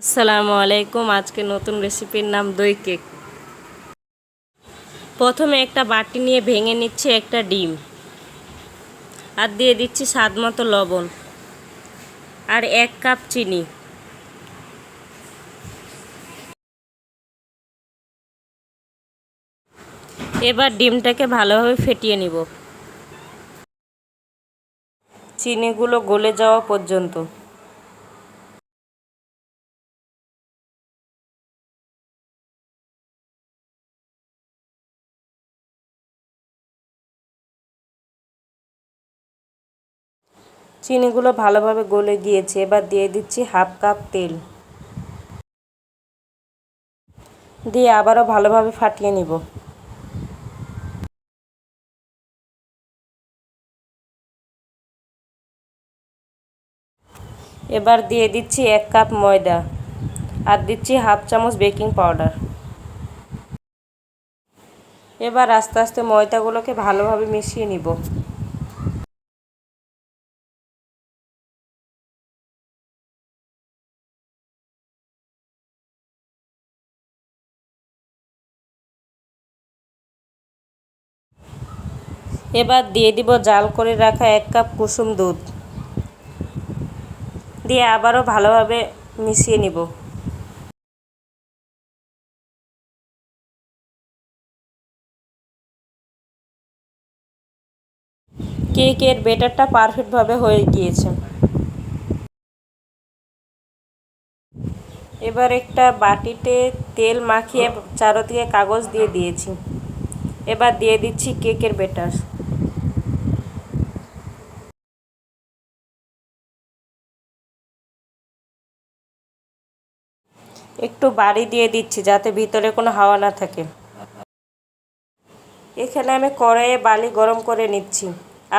আসসালামু আলাইকুম। আজকে নতুন রেসিপির নাম দই কেক। প্রথমে একটা বাটি নিয়ে ভেঙে নিচ্ছে একটা ডিম। আর দিয়ে দিচ্ছি স্বাদ মতো লবণ। আর এক কাপ চিনি। এবার ডিমটাকে ভালোভাবে ফেটিয়ে নিব। চিনিগুলো গলে যাওয়া পর্যন্ত। চিনিগুলো ভালোভাবে গলে গিয়েছে। এবার দিয়ে দিচ্ছি হাফ কাপ তেল। দিয়ে আবারও ভালোভাবে ফাটিয়ে নিব। এবার দিয়ে দিচ্ছি এক কাপ ময়দা আর দিচ্ছি হাফ চামচ বেকিং পাউডার। এবার আস্তে আস্তে ময়দাগুলোকে ভালোভাবে মিশিয়ে নিব। এবার দিয়ে দিব জাল করে রাখা এক কাপ কুসুম দুধ। দিয়ে আবারও ভালোভাবে মিশিয়ে নিব। কেকের বেটারটা পারফেক্টভাবে হয়ে গিয়েছে। এবার একটা বাটিতে তেল মাখিয়ে চারোদিকে কাগজ দিয়ে দিয়েছি। এবার দিয়ে দিচ্ছি কেকের বেটার। একটু বাড়ি দিয়ে দিচ্ছি যাতে ভিতরে কোনো হাওয়া না থাকে। এখানে আমি কড়াইয়ে বালি গরম করে নিচ্ছি।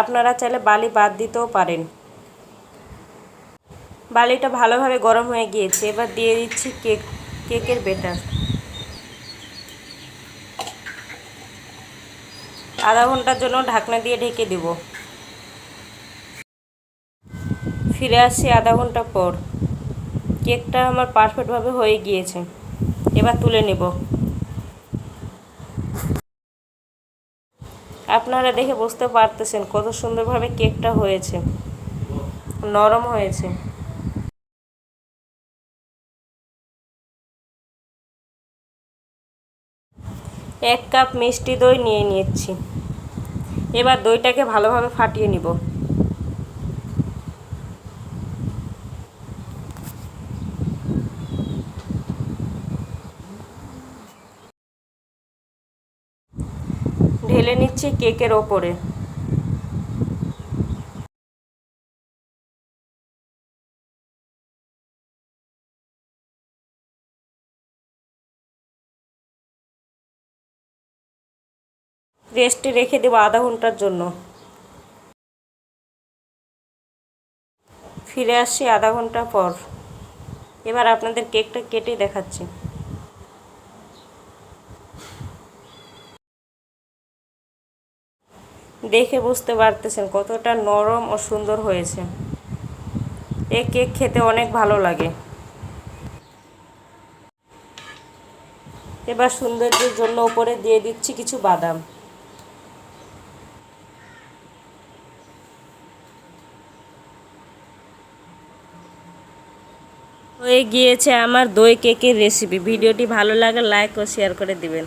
আপনারা চাইলে বালি বাদ দিতেও পারেন। বালিটা ভালোভাবে গরম হয়ে গিয়েছে। এবার দিয়ে দিচ্ছি কেক, কেকের বেটার। আধা ঘণ্টার জন্য ঢাকনা দিয়ে ঢেকে দেব। ফিরে আসছি আধা ঘণ্টা পর। কেকটা আমার পারফেক্টভাবে হয়ে গিয়েছে। এবার তুলে নেব। আপনারা দেখে বুঝতে পারতেছেন কত সুন্দরভাবে কেকটা হয়েছে। নরম হয়েছে। এক কাপ মিষ্টি দই নিয়ে নিচ্ছি। এবার দইটাকে ভালোভাবে ফাটিয়ে নিব। ঢেলে নিচ্ছি কেকের ওপরে। রেস্টে রেখে দেবো আধা ঘণ্টার জন্য। ফিরে আসছি আধা ঘণ্টা পর। এবার আপনাদের কেকটা কেটে দেখাচ্ছি। দেখে বুঝতে পারতেছেন কতটা নরম ও সুন্দর হয়েছে। এ কেক খেতে অনেক ভালো লাগে। এবার সৌন্দর্যের জন্য উপরে দিয়ে দিচ্ছি কিছু বাদাম। হয়ে গিয়েছে আমার দই কেকের রেসিপি ভিডিওটি ভালো লাগে লাইক ও শেয়ার করে দিবেন।